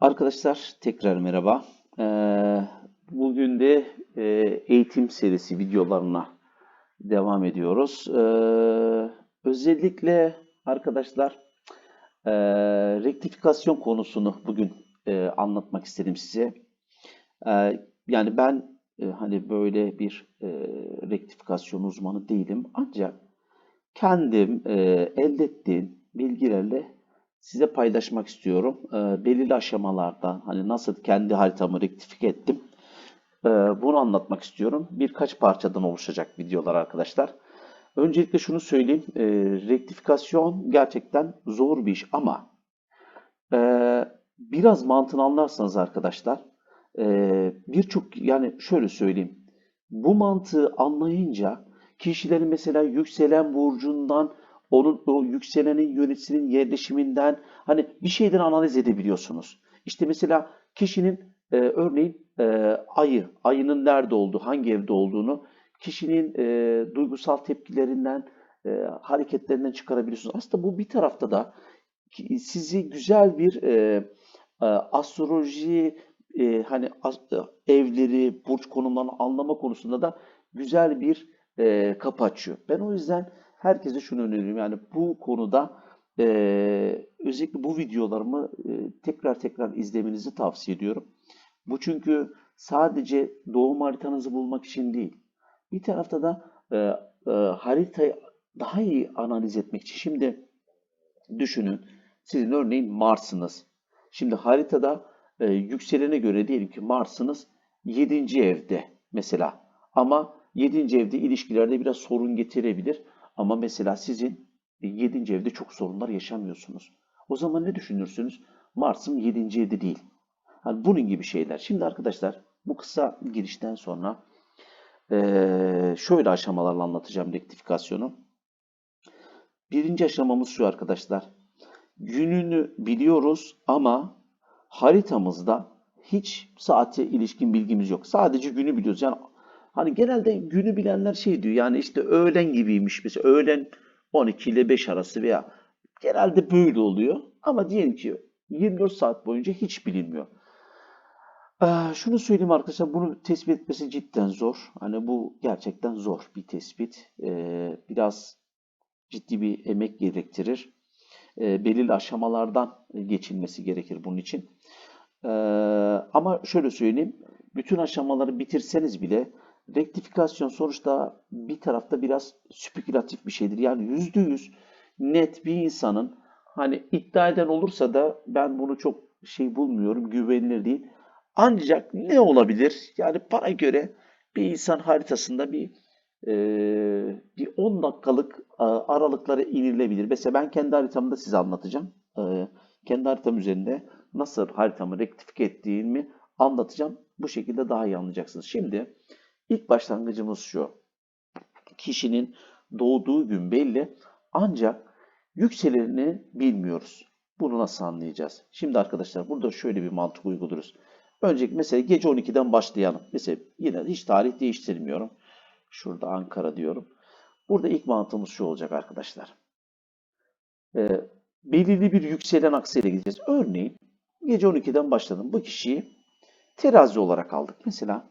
Arkadaşlar tekrar merhaba. Ee, bugün de e, eğitim serisi videolarına devam ediyoruz. Ee, özellikle arkadaşlar e, rektifikasyon konusunu bugün e, anlatmak istedim size. Ee, yani ben hani böyle bir rektifikasyon uzmanı değilim ancak kendim elde ettiğim bilgilerle size paylaşmak istiyorum. E, belirli aşamalarda hani nasıl kendi haritamı rektifike ettim e, bunu anlatmak istiyorum. Birkaç parçadan oluşacak videolar arkadaşlar. Öncelikle şunu söyleyeyim. E, rektifikasyon gerçekten zor bir iş ama e, biraz mantığını anlarsanız arkadaşlar e, birçok yani şöyle söyleyeyim. Bu mantığı anlayınca kişilerin mesela yükselen burcundan onun o yükselenin yöneticinin yerleşiminden hani bir şeyden analiz edebiliyorsunuz. İşte mesela kişinin e, örneğin e, ayı, ayının nerede olduğu, hangi evde olduğunu kişinin e, duygusal tepkilerinden, e, hareketlerinden çıkarabiliyorsunuz. Aslında bu bir tarafta da sizi güzel bir e, e, astroloji e, hani as- e, evleri, burç konumlarını anlama konusunda da güzel bir e, kapı açıyor. Ben o yüzden herkese şunu öneriyorum. Yani bu konuda e, özellikle bu videolarımı e, tekrar tekrar izlemenizi tavsiye ediyorum. Bu çünkü sadece doğum haritanızı bulmak için değil. Bir tarafta da e, e, haritayı daha iyi analiz etmek için. Şimdi düşünün. Sizin örneğin Mars'ınız. Şimdi haritada e, yükselene göre diyelim ki Mars'ınız 7. evde mesela. Ama 7. evde ilişkilerde biraz sorun getirebilir. Ama mesela sizin 7. evde çok sorunlar yaşamıyorsunuz. O zaman ne düşünürsünüz? Mars'ım 7. evde değil. Hani bunun gibi şeyler. Şimdi arkadaşlar bu kısa girişten sonra eee, şöyle aşamalarla anlatacağım rektifikasyonu. Birinci aşamamız şu arkadaşlar. Gününü biliyoruz ama haritamızda hiç saate ilişkin bilgimiz yok. Sadece günü biliyoruz. Yani hani genelde günü bilenler şey diyor. Yani işte öğlen gibiymiş mesela öğlen 12 ile 5 arası veya genelde böyle oluyor. Ama diyelim ki 24 saat boyunca hiç bilinmiyor. Ee, şunu söyleyeyim arkadaşlar, bunu tespit etmesi cidden zor. Hani bu gerçekten zor bir tespit. Ee, biraz ciddi bir emek gerektirir. Ee, belirli aşamalardan geçilmesi gerekir bunun için. Ee, ama şöyle söyleyeyim, bütün aşamaları bitirseniz bile rektifikasyon sonuçta bir tarafta biraz spekülatif bir şeydir. Yani yüzde yüz net bir insanın hani iddia eden olursa da ben bunu çok şey bulmuyorum, güvenilir değil. Ancak ne olabilir? Yani bana göre bir insan haritasında bir eee, bir 10 dakikalık aralıklara inilebilir. Mesela ben kendi haritamda size anlatacağım. Eee, kendi haritam üzerinde nasıl haritamı rektifike ettiğimi anlatacağım. Bu şekilde daha iyi anlayacaksınız. Şimdi ilk başlangıcımız şu. Kişinin doğduğu gün belli ancak yükselenini bilmiyoruz. Bunu nasıl anlayacağız? Şimdi arkadaşlar burada şöyle bir mantık uyguluyoruz. Öncelikle mesela gece 12'den başlayalım. Mesela yine hiç tarih değiştirmiyorum. Şurada Ankara diyorum. Burada ilk mantığımız şu olacak arkadaşlar. Ee, belirli bir yükselen aksıyla gideceğiz. Örneğin gece 12'den başladım. Bu kişiyi terazi olarak aldık. Mesela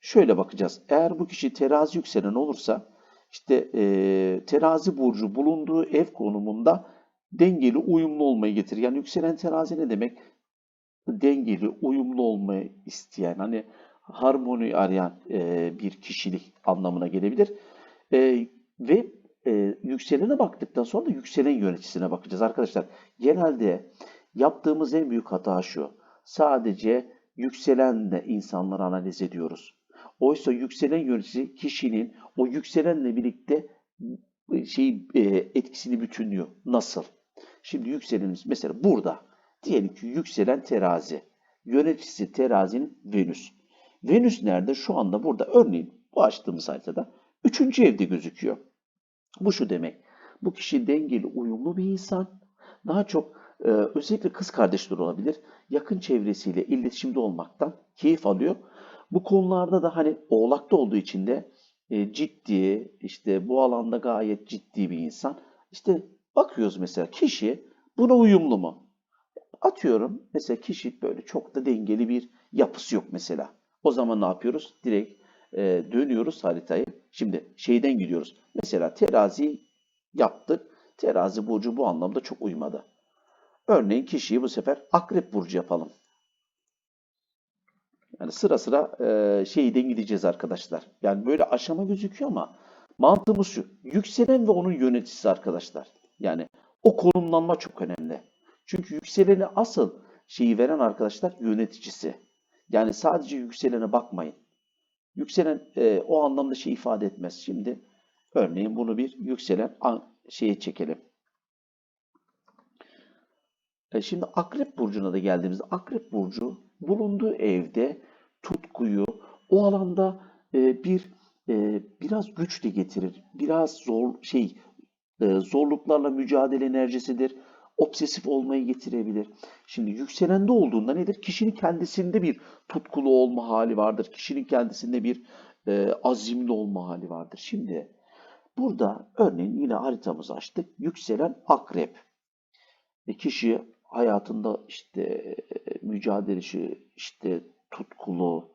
şöyle bakacağız. Eğer bu kişi terazi yükselen olursa işte eee, terazi burcu bulunduğu ev konumunda dengeli uyumlu olmayı getirir. Yani yükselen terazi ne demek? Dengeli, uyumlu olmayı isteyen, hani harmoni arayan eee, bir kişilik anlamına gelebilir. Eee, ve eee, yükselene baktıktan sonra da yükselen yöneticisine bakacağız arkadaşlar. Genelde yaptığımız en büyük hata şu. Sadece yükselenle insanları analiz ediyoruz. Oysa yükselen yönetici kişinin o yükselenle birlikte şey etkisini bütünlüyor. Nasıl? Şimdi yükselenimiz mesela burada diyelim ki yükselen terazi. Yöneticisi terazinin Venüs. Venüs nerede? Şu anda burada. Örneğin bu açtığımız haritada üçüncü evde gözüküyor. Bu şu demek. Bu kişi dengeli, uyumlu bir insan. Daha çok e, özellikle kız kardeşleri olabilir. Yakın çevresiyle iletişimde olmaktan keyif alıyor. Bu konularda da hani oğlakta olduğu için de e, ciddi, işte bu alanda gayet ciddi bir insan. İşte bakıyoruz mesela kişi buna uyumlu mu? atıyorum mesela kişi böyle çok da dengeli bir yapısı yok mesela. O zaman ne yapıyoruz? Direkt e, dönüyoruz haritayı. Şimdi şeyden gidiyoruz. Mesela terazi yaptık. Terazi burcu bu anlamda çok uymadı. Örneğin kişiyi bu sefer akrep burcu yapalım. Yani sıra sıra e, şeyden gideceğiz arkadaşlar. Yani böyle aşama gözüküyor ama mantığımız şu. Yükselen ve onun yöneticisi arkadaşlar. Yani o konumlanma çok önemli. Çünkü yükseleni asıl şeyi veren arkadaşlar yöneticisi. Yani sadece yükselene bakmayın. Yükselen e, o anlamda şey ifade etmez. Şimdi örneğin bunu bir yükselen an, şeye çekelim. E, şimdi Akrep Burcu'na da geldiğimizde Akrep Burcu bulunduğu evde tutkuyu, o alanda e, bir e, biraz güç de getirir. Biraz zor şey e, zorluklarla mücadele enerjisidir. Obsesif olmayı getirebilir. Şimdi yükselende olduğunda nedir? Kişinin kendisinde bir tutkulu olma hali vardır. Kişinin kendisinde bir e, azimli olma hali vardır. Şimdi burada örneğin yine haritamızı açtık. Yükselen akrep. E, kişi hayatında işte e, mücadeleci, işte tutkulu,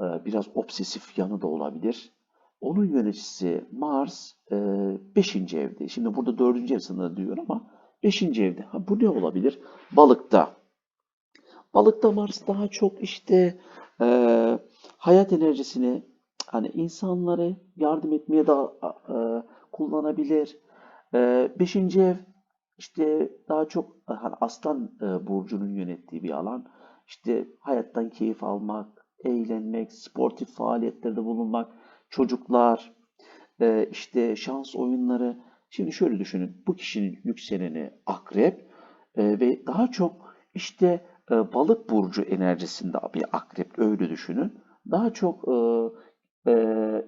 e, biraz obsesif yanı da olabilir. Onun yöneticisi Mars 5. evde. Şimdi burada 4. ev sınırı diyor ama 5. evde. Ha, bu ne olabilir? Balıkta. Balıkta Mars daha çok işte e, hayat enerjisini hani insanları yardım etmeye da e, kullanabilir. E, beşinci ev işte daha çok hani Aslan e, burcunun yönettiği bir alan. İşte hayattan keyif almak, eğlenmek, sportif faaliyetlerde bulunmak, çocuklar, e, işte şans oyunları. Şimdi şöyle düşünün. Bu kişinin yükseleni akrep e, ve daha çok işte e, balık burcu enerjisinde bir akrep öyle düşünün. Daha çok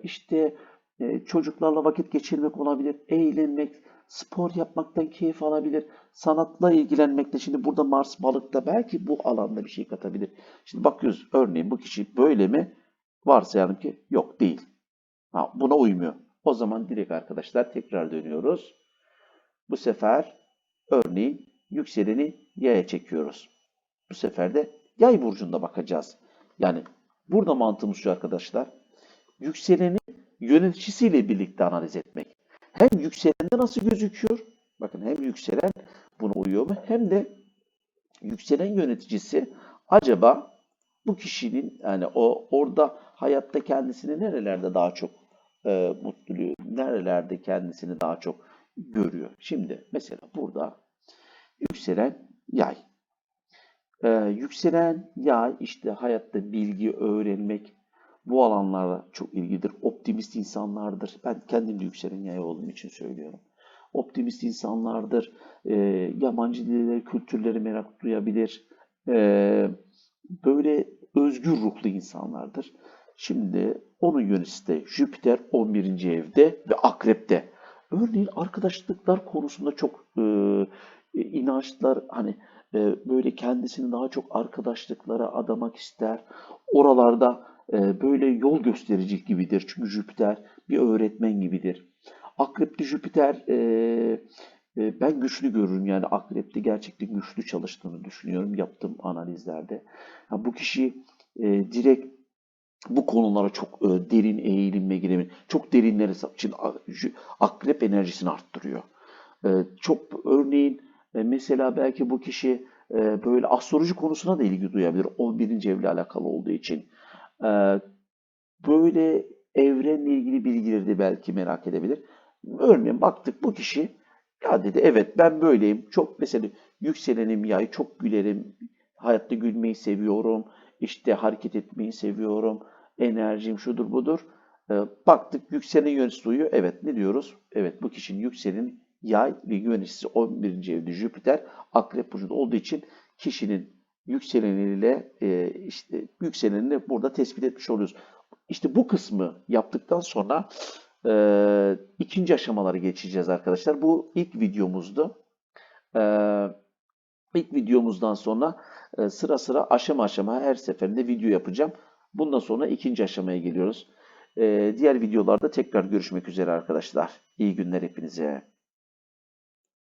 işte e, çocuklarla vakit geçirmek olabilir, eğlenmek, spor yapmaktan keyif alabilir, sanatla ilgilenmekte. Şimdi burada Mars balıkta belki bu alanda bir şey katabilir. Şimdi bakıyoruz örneğin bu kişi böyle mi? Varsayalım ki yok değil. Ha, buna uymuyor. O zaman direkt arkadaşlar tekrar dönüyoruz. Bu sefer örneğin yükseleni yaya çekiyoruz. Bu sefer de yay burcunda bakacağız. Yani burada mantığımız şu arkadaşlar. Yükseleni yöneticisiyle birlikte analiz etmek. Hem yükselende nasıl gözüküyor? Bakın hem yükselen buna uyuyor mu? Hem de yükselen yöneticisi acaba bu kişinin yani o orada hayatta kendisini nerelerde daha çok e, mutluluğu, nerelerde kendisini daha çok görüyor. Şimdi mesela burada yükselen yay. Ee, yükselen yay işte hayatta bilgi öğrenmek bu alanlara çok ilgidir. Optimist insanlardır. Ben kendim de yükselen yay olduğum için söylüyorum. Optimist insanlardır. Ee, yabancı dilleri, kültürleri merak duyabilir. Ee, böyle özgür ruhlu insanlardır. Şimdi onun yöneticisi de Jüpiter 11. evde ve Akrep'te. Örneğin arkadaşlıklar konusunda çok e, inançlar hani e, böyle kendisini daha çok arkadaşlıklara adamak ister. Oralarda e, böyle yol gösterici gibidir. Çünkü Jüpiter bir öğretmen gibidir. Akrep'te Jüpiter e, e, ben güçlü görürüm yani Akrep'te gerçekten güçlü çalıştığını düşünüyorum yaptığım analizlerde. Ya bu kişi e, direkt bu konulara çok e, derin eğilimle girebilir. Çok derinlere için akrep enerjisini arttırıyor. E, çok örneğin e, mesela belki bu kişi e, böyle astroloji konusuna da ilgi duyabilir. 11. evle alakalı olduğu için. E, böyle evrenle ilgili bilgileri de belki merak edebilir. Örneğin baktık bu kişi ya dedi evet ben böyleyim. Çok mesela yükselenim yay, çok gülerim. Hayatta gülmeyi seviyorum. İşte hareket etmeyi seviyorum. Enerjim şudur budur. baktık yükselen yöneticisi uyuyor. Evet ne diyoruz? Evet bu kişinin yükselenin yay ve yöneticisi 11. evde Jüpiter akrep burcunda olduğu için kişinin yükseleniyle e, işte yükselenini burada tespit etmiş oluyoruz. İşte bu kısmı yaptıktan sonra e, ikinci aşamaları geçeceğiz arkadaşlar. Bu ilk videomuzdu. E, ilk videomuzdan sonra e, sıra sıra aşama aşama her seferinde video yapacağım. Bundan sonra ikinci aşamaya geliyoruz. E, diğer videolarda tekrar görüşmek üzere arkadaşlar. İyi günler hepinize.